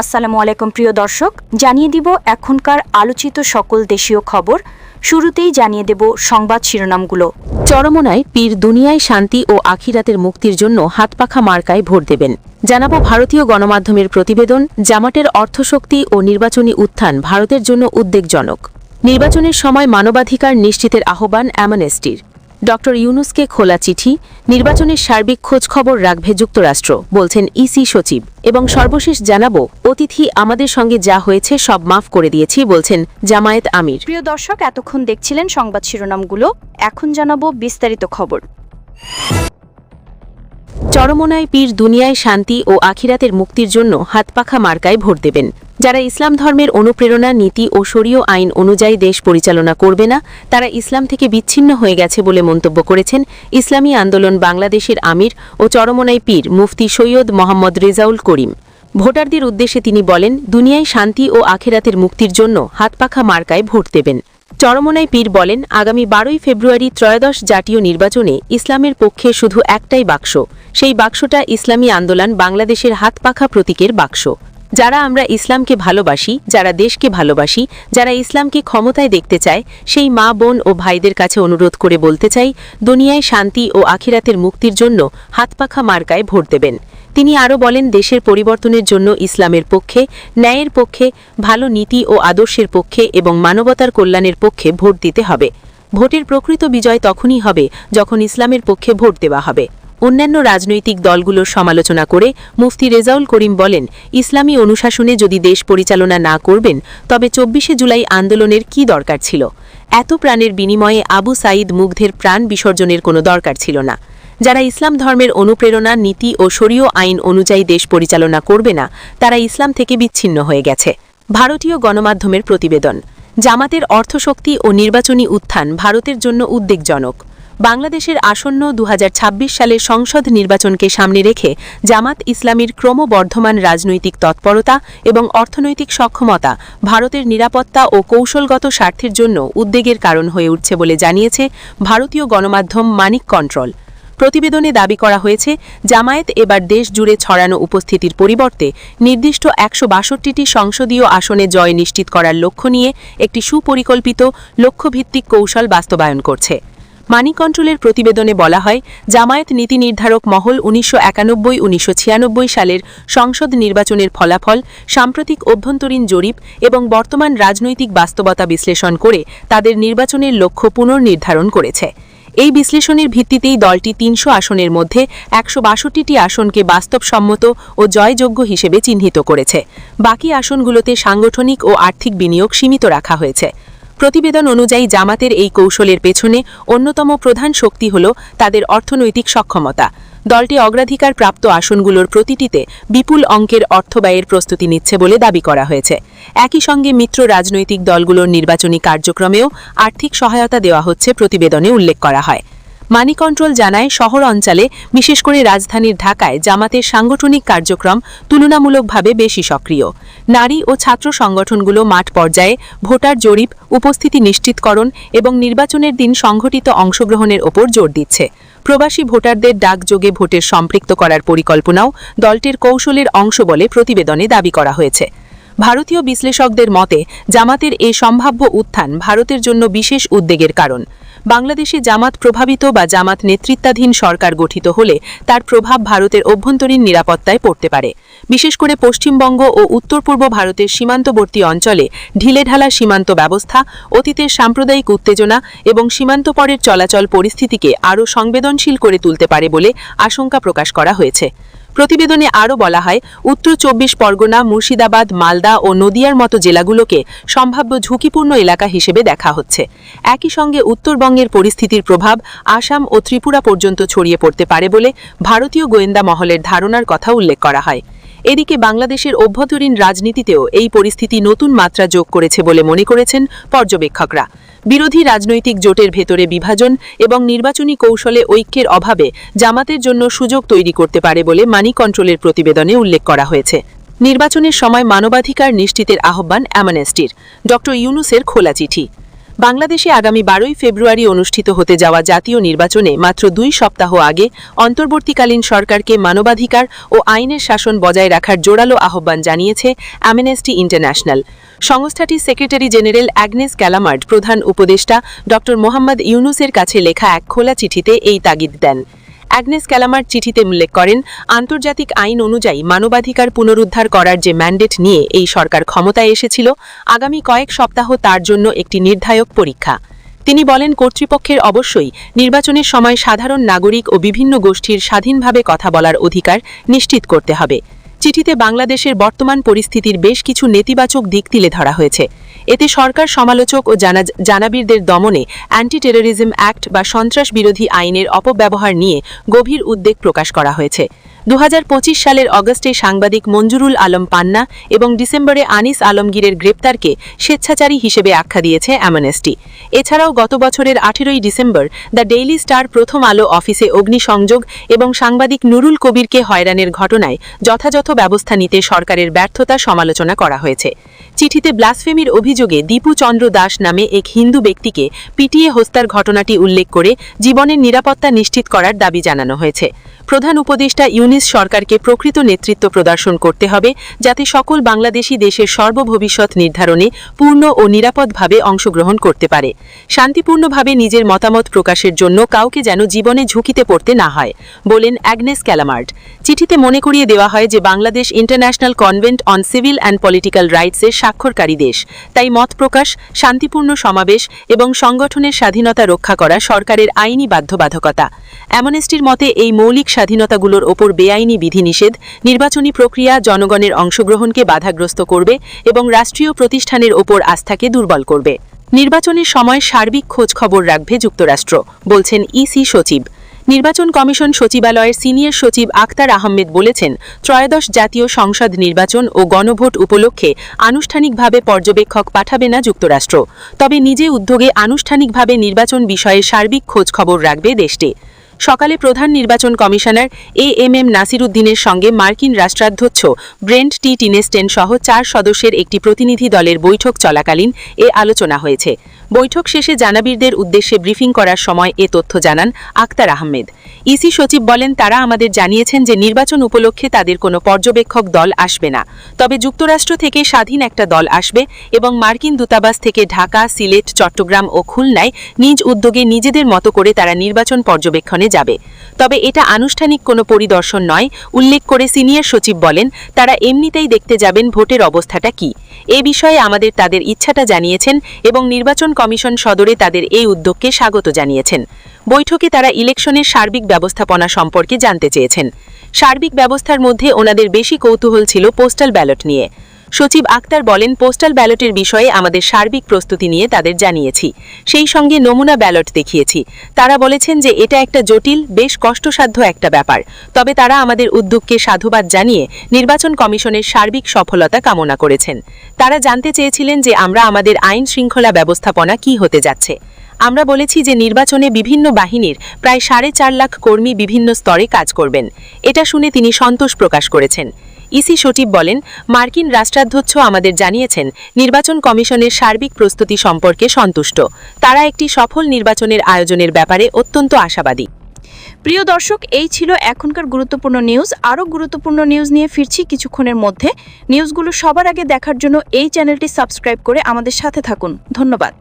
আসসালামু আলাইকুম, প্রিয় দর্শক। জানিয়ে দিব এখনকার আলোচিত সকল দেশীয় খবর। শুরুতেই জানিয়ে দেব সংবাদ শিরোনামগুলো। চরমোনায় পীর দুনিয়ায় শান্তি ও আখিরাতের মুক্তির জন্য হাতপাখা মার্কায় ভোট দেবেন। জানাব ভারতীয় গণমাধ্যমের প্রতিবেদন জামাটের অর্থশক্তি ও নির্বাচনী উত্থান ভারতের জন্য উদ্বেগজনক। নির্বাচনের সময় মানবাধিকার নিশ্চিতের আহ্বান অ্যামনেস্টির। ড ইউনুসকে খোলা চিঠি, নির্বাচনের সার্বিক খোঁজখবর রাখবে যুক্তরাষ্ট্র, বলছেন ইসি সচিব। এবং সর্বশেষ জানাব, অতিথি আমাদের সঙ্গে যা হয়েছে সব মাফ করে দিয়েছি, বলছেন জামায়েত আমির। প্রিয় দর্শক, এতক্ষণ দেখছিলেন সংবাদ শিরোনামগুলো। এখন জানাব বিস্তারিত খবর। চরমোনায় পীর দুনিয়ায় শান্তি ও আখিরাতের মুক্তির জন্য হাতপাখা মার্কায় ভোট দেবেন। যারা ইসলাম ধর্মের অনুপ্রেরণা, নীতি ও শরীয় আইন অনুযায়ী দেশ পরিচালনা করবে না, তারা ইসলাম থেকে বিচ্ছিন্ন হয়ে গেছে বলে মন্তব্য করেছেন ইসলামী আন্দোলন বাংলাদেশের আমির ও চরমোনাই পীর মুফতি সৈয়দ মোহাম্মদ রেজাউল করিম। ভোটারদের উদ্দেশ্যে তিনি বলেন, দুনিয়ায় শান্তি ও আখেরাতের মুক্তির জন্য হাতপাখা মার্কায় ভোট দেবেন। চরমোনাই পীর বলেন, আগামী বারোই ফেব্রুয়ারি ত্রয়োদশ জাতীয় নির্বাচনে ইসলামের পক্ষে শুধু একটাই বাক্স। সেই বাক্সটা ইসলামী আন্দোলন বাংলাদেশের হাতপাখা প্রতীকের বাক্স। যারা আমরা ইসলামকে ভালোবাসি, যারা দেশকে ভালোবাসি, যারা ইসলামকে ক্ষমতায় দেখতে চায়, সেই মা, বোন ও ভাইদের কাছে অনুরোধ করে বলতে চাই, দুনিয়ায় শান্তি ও আখিরাতের মুক্তির জন্য হাতপাখা মার্কায় ভোট দেবেন। তিনি আরও বলেন, দেশের পরিবর্তনের জন্য ইসলামের পক্ষে, ন্যায়ের পক্ষে, ভালো নীতি ও আদর্শের পক্ষে এবং মানবতার কল্যাণের পক্ষে ভোট দিতে হবে। ভোটের প্রকৃত বিজয় তখনই হবে যখন ইসলামের পক্ষে ভোট দেওয়া হবে। অন্যান্য রাজনৈতিক দলগুলোর সমালোচনা করে মুফতি রেজাউল করিম বলেন, ইসলামী অনুশাসনে যদি দেশ পরিচালনা না করবেন, তবে চব্বিশে জুলাই আন্দোলনের কি দরকার ছিল? এত প্রাণের বিনিময়ে আবু সাঈদ মুগ্ধের প্রাণ বিসর্জনের কোনো দরকার ছিল না। যারা ইসলাম ধর্মের অনুপ্রেরণা, নীতি ও শরীয় আইন অনুযায়ী দেশ পরিচালনা করবে না, তারা ইসলাম থেকে বিচ্ছিন্ন হয়ে গেছে। ভারতীয় গণমাধ্যমের প্রতিবেদন। জামাতের অর্থশক্তি ও নির্বাচনী উত্থান ভারতের জন্য উদ্বেগজনক। বাংলাদেশের আসন্ন দু হাজার ছাব্বিশ সালের সংসদ নির্বাচনকে সামনে রেখে জামাত ইসলামীর ক্রমবর্ধমান রাজনৈতিক তৎপরতা এবং অর্থনৈতিক সক্ষমতা ভারতের নিরাপত্তা ও কৌশলগত স্বার্থের জন্য উদ্বেগের কারণ হয়ে উঠছে বলে জানিয়েছে ভারতীয় গণমাধ্যম মানিক কন্ট্রোল। প্রতিবেদনে দাবি করা হয়েছে, জামায়াত এবার দেশ জুড়ে ছড়ানো উপস্থিতির পরিবর্তে নির্দিষ্ট একশো বাষট্টিটি সংসদীয় আসনে জয় নিশ্চিত করার লক্ষ্য নিয়ে একটি সুপরিকল্পিত লক্ষ্যভিত্তিক কৌশল বাস্তবায়ন করছে। মানি কন্ট্রোলের প্রতিবেদনে বলা হয়, জামায়াত নীতি নির্ধারক মহল উনিশশো একানব্বই উনিশশো সালের সংসদ নির্বাচনের ফলাফল, সাম্প্রতিক অভ্যন্তরীণ জরিপ এবং বর্তমান রাজনৈতিক বাস্তবতা বিশ্লেষণ করে তাদের নির্বাচনের লক্ষ্য পুনর্নির্ধারণ করেছে। এই বিশ্লেষণের ভিত্তিতেই দলটি তিনশো আসনের মধ্যে একশো বাষট্টিটি আসনকে বাস্তবসম্মত ও জয়যোগ্য হিসেবে চিহ্নিত করেছে। বাকি আসনগুলোতে সাংগঠনিক ও আর্থিক বিনিয়োগ সীমিত রাখা হয়েছে। প্রতিবেদন অনুযায়ী জামাতের এই কৌশলের পেছনে অন্যতম প্রধান শক্তি হল তাদের অর্থনৈতিক সক্ষমতা। দলটি অগ্রাধিকার প্রাপ্ত আসনগুলোর প্রতিটিতে বিপুল অঙ্কের অর্থব্যয়ের প্রস্তুতি নিচ্ছে বলে দাবি করা হয়েছে। একই সঙ্গে মিত্র রাজনৈতিক দলগুলোর নির্বাচনী কার্যক্রমেও আর্থিক সহায়তা দেওয়া হচ্ছে প্রতিবেদনে উল্লেখ করা হয়। মানি কন্ট্রোল জানায়, শহর অঞ্চলে, বিশেষ করে রাজধানীর ঢাকায়, জামাতের সাংগঠনিক কার্যক্রম তুলনামূলকভাবে বেশি সক্রিয়। নারী ও ছাত্র সংগঠনগুলো মাঠ পর্যায়ে ভোটার জরিপ, উপস্থিতি নিশ্চিতকরণ এবং নির্বাচনের দিন সংঘটিত অংশগ্রহণের ওপর জোর দিচ্ছে। প্রবাসী ভোটারদের ডাকযোগে ভোটের সম্পৃক্ত করার পরিকল্পনাও দলটির কৌশলের অংশ বলে প্রতিবেদনে দাবি করা হয়েছে। ভারতীয় বিশ্লেষকদের মতে, জামাতের এ সম্ভাব্য উত্থান ভারতের জন্য বিশেষ উদ্বেগের কারণ। বাংলাদেশে জামাত প্রভাবিত বা জামাত নেতৃত্বাধীন সরকার গঠিত হলে তার প্রভাব ভারতের অভ্যন্তরীণ নিরাপত্তায় পড়তে পারে। বিশেষ করে পশ্চিমবঙ্গ ও উত্তর পূর্ব ভারতের সীমান্তবর্তী অঞ্চলে ঢিলেঢালা সীমান্ত ব্যবস্থা, অতীতের সাম্প্রদায়িক উত্তেজনা এবং সীমান্ত পরের চলাচল পরিস্থিতিকে আরও সংবেদনশীল করে তুলতে পারে বলে আশঙ্কা প্রকাশ করা হয়েছে। প্রতিবেদনে আরও বলা হয়, উত্তর চব্বিশ পরগনা, মুর্শিদাবাদ, মালদা ও নদিয়ার মতো জেলাগুলোকে সম্ভাব্য ঝুঁকিপূর্ণ এলাকা হিসেবে দেখা হচ্ছে। একই সঙ্গে উত্তরবঙ্গের পরিস্থিতির প্রভাব আসাম ও ত্রিপুরা পর্যন্ত ছড়িয়ে পড়তে পারে বলে ভারতীয় গোয়েন্দা মহলের ধারণার কথা উল্লেখ করা হয়। এদিকে বাংলাদেশের অভ্যন্তরীণ রাজনীতিতেও এই পরিস্থিতি নতুন মাত্রা যোগ করেছে বলে মনে করেছেন পর্যবেক্ষকরা। বিরোধী রাজনৈতিক জোটের ভেতরে বিভাজন এবং নির্বাচনী কৌশলে ঐক্যের অভাবে জামাতের জন্য সুযোগ তৈরি করতে পারে বলে মানি কন্ট্রোলের প্রতিবেদনে উল্লেখ করা হয়েছে। নির্বাচনের সময় মানবাধিকার নিশ্চিতের আহ্বান অ্যামনেস্টির ড ইউনুসের খোলা চিঠি। বাংলাদেশে আগামী বারোই ফেব্রুয়ারি অনুষ্ঠিত হতে যাওয়া জাতীয় নির্বাচনে মাত্র দুই সপ্তাহ আগে অন্তর্বর্তীকালীন সরকারকে মানবাধিকার ও আইনের শাসন বজায় রাখার জোরালো আহ্বান জানিয়েছে অ্যামেনেস্টি ইন্টারন্যাশনাল। সংস্থাটির সেক্রেটারি জেনারেল অ্যাগনেস ক্যালামার্ড, প্রধান উপদেষ্টা ড মোহাম্মদ ইউনুসের কাছে লেখা এক খোলা চিঠিতে এই তাগিদ দেন। অ্যাগনেস ক্যালামার চিঠিতে উল্লেখ করেন, আন্তর্জাতিক আইন অনুযায়ী মানবাধিকার পুনরুদ্ধার করার যে ম্যান্ডেট নিয়ে এই সরকার ক্ষমতায় এসেছিল, আগামী কয়েক সপ্তাহ তার জন্য একটি নির্ধায়ক পরীক্ষা। তিনি বলেন, কর্তৃপক্ষের অবশ্যই নির্বাচনের সময় সাধারণ নাগরিক ও বিভিন্ন গোষ্ঠীর স্বাধীনভাবে কথা বলার অধিকার নিশ্চিত করতে হবে। চিঠিতে বাংলাদেশের বর্তমান পরিস্থিতির বেশ কিছু নেতিবাচক দিক তুলে ধরা হয়েছে। এতে সরকার সমালোচক ও জানা- জানাবিরদের দমনে অ্যান্টি টেরোরিজম অ্যাক্ট বা সন্ত্রাস বিরোধী আইনের অপব্যবহার নিয়ে গভীর উদ্বেগ প্রকাশ করা হয়েছে। দু হাজার পঁচিশ সালের অগস্টে সাংবাদিক মঞ্জুরুল আলম পান্না এবং ডিসেম্বরে আনিস আলমগীরের গ্রেপ্তারকে স্বেচ্ছাচারী হিসেবে আখ্যা দিয়েছে অ্যামনেস্টি। এছাড়াও গত বছরের আঠেরোই ডিসেম্বর, দ্য ডেইলি স্টার প্রথম আলো অফিসে অগ্নিসংযোগ এবং সাংবাদিক নুরুল কবিরকে হয়রানের ঘটনায় যথাযথ ব্যবস্থা নিতে সরকারের ব্যর্থতা সমালোচনা করা হয়েছে। চিঠিতে ব্লাসফেমির অভিযোগে দীপু চন্দ্র দাস নামে এক হিন্দু ব্যক্তিকে পিটিয়ে হত্যার ঘটনাটি উল্লেখ করে জীবনের নিরাপত্তা নিশ্চিত করার দাবি জানানো হয়েছে। প্রধান উপদেষ্টা ইউনিস সরকারকে প্রকৃত নেতৃত্ব প্রদর্শন করতে হবে যাতে সকল বাংলাদেশি দেশের সর্বভবিষ্যৎ নির্ধারণে পূর্ণ ও নিরাপদভাবে অংশগ্রহণ করতে পারে। শান্তিপূর্ণভাবে নিজের মতামত প্রকাশের জন্য কাউকে যেন জীবনে ঝুঁকিতে পড়তে না হয়, বলেন অ্যাগনেস ক্যালামার্ট চিঠিতে মনে করিয়ে দেওয়া হয় যে Bangladesh international covenant on civil and political রাইটসের স্বাক্ষরকারী দেশ। তাই মত প্রকাশ, শান্তিপূর্ণ সমাবেশ এবং সংগঠনের স্বাধীনতা রক্ষা করা সরকারের আইনি বাধ্যবাধকতা। অ্যামনেস্টির মতে এই মৌলিক স্বাধীনতাগুলোর ওপর বেআইনি বিধিনিষেধ, নির্বাচনী প্রক্রিয়া জনগণের অংশগ্রহণকে বাধাগ্রস্ত করবে এবং রাষ্ট্রীয় প্রতিষ্ঠানের ওপর আস্থাকে দুর্বল করবে। নির্বাচনের সময় সার্বিক খোঁজ খবর রাখবে যুক্তরাষ্ট্র, বলছেন ইসি সচিব। নির্বাচন কমিশন সচিবালয়ের সিনিয়র সচিব আক্তার আহমেদ বলেছেন, ত্রয়োদশ জাতীয় সংসদ নির্বাচন ও গণভোট উপলক্ষে আনুষ্ঠানিকভাবে পর্যবেক্ষক পাঠাবে না যুক্তরাষ্ট্র, তবে নিজে উদ্যোগে আনুষ্ঠানিকভাবে নির্বাচন বিষয়ে সার্বিক খোঁজ খবর রাখবে দেশটি। সকালে প্রধান নির্বাচন commissioner A M M Nasir উদ্দিনের সঙ্গে মার্কিন রাষ্ট্রাধ্যক্ষ ব্রেন্ট টি টিনেস্টেন সহ চার সদস্যের একটি প্রতিনিধি দলের বৈঠক চলাকালীন এ আলোচনা হয়েছে। বৈঠক শেষে জানাবিরদের উদ্দেশ্যে ব্রিফিং করার সময় এ তথ্য জানান আক্তার আহমেদ। ইসি সচিব বলেন, তারা আমাদের জানিয়েছেন যে নির্বাচন উপলক্ষে তাদের কোনো পর্যবেক্ষক দল আসবে না। তবে যুক্তরাষ্ট্র থেকে স্বাধীন একটা দল আসবে এবং মার্কিন দূতাবাস থেকে ঢাকা, সিলেট, চট্টগ্রাম ও খুলনায় নিজ উদ্যোগে নিজেদের মতো করে তারা নির্বাচন পর্যবেক্ষণে যাবে। তবে এটা আনুষ্ঠানিক কোনো পরিদর্শন নয়, উল্লেখ করে সিনিয়র সচিব বলেন, তারা এমনিতেই দেখতে যাবেন ভোটের অবস্থাটা কি। এ বিষয়ে আমাদের তাদের ইচ্ছাটা জানিয়েছেন এবং নির্বাচন কমিশন সদরে তাদের এই উদ্যোগকে স্বাগত জানিয়েছেন। বৈঠকে তারা ইলেকশনের সার্বিক ব্যবস্থাপনা সম্পর্কে জানতে চেয়েছেন। সার্বিক ব্যবস্থার মধ্যে ওনাদের বেশি কৌতূহল ছিল পোস্টাল ব্যালট নিয়ে। সচিব আক্তার বলেন, পোস্টাল ব্যালটের বিষয়ে আমাদের সার্বিক প্রস্তুতি নিয়ে তাদের জানিয়েছি। সেই সঙ্গে নমুনা ব্যালট দেখিয়েছি। তারা বলেছেন যে এটা একটা জটিল, বেশ কষ্টসাধ্য একটা ব্যাপার। তবে তারা আমাদের উদ্যোগকে সাধুবাদ জানিয়ে নির্বাচন কমিশনের সার্বিক সফলতা কামনা করেছেন। তারা জানতে চেয়েছিলেন যে আমরা আমাদের আইন শৃঙ্খলা ব্যবস্থাপনা কি হতে যাচ্ছে। আমরা বলেছি যে নির্বাচনে বিভিন্ন বাহিনীর প্রায় সাড়ে চার লাখ কর্মী বিভিন্ন স্তরে কাজ করবেন। এটা শুনে তিনি সন্তোষ প্রকাশ করেছেন। ইসি সচিব বলেন, মার্কিন রাষ্ট্রাধ্যক্ষ আমাদের জানিয়েছেন, নির্বাচন কমিশনের সার্বিক প্রস্তুতি সম্পর্কে সন্তুষ্ট। তারা একটি সফল নির্বাচনের আয়োজনের ব্যাপারে অত্যন্ত আশাবাদী। প্রিয় দর্শক, এই ছিল এখনকার গুরুত্বপূর্ণ নিউজ। আরও গুরুত্বপূর্ণ নিউজ নিয়ে ফিরছি কিছুক্ষণের মধ্যে। নিউজগুলো সবার আগে দেখার জন্য এই চ্যানেলটি সাবস্ক্রাইব করে আমাদের সাথে থাকুন। ধন্যবাদ।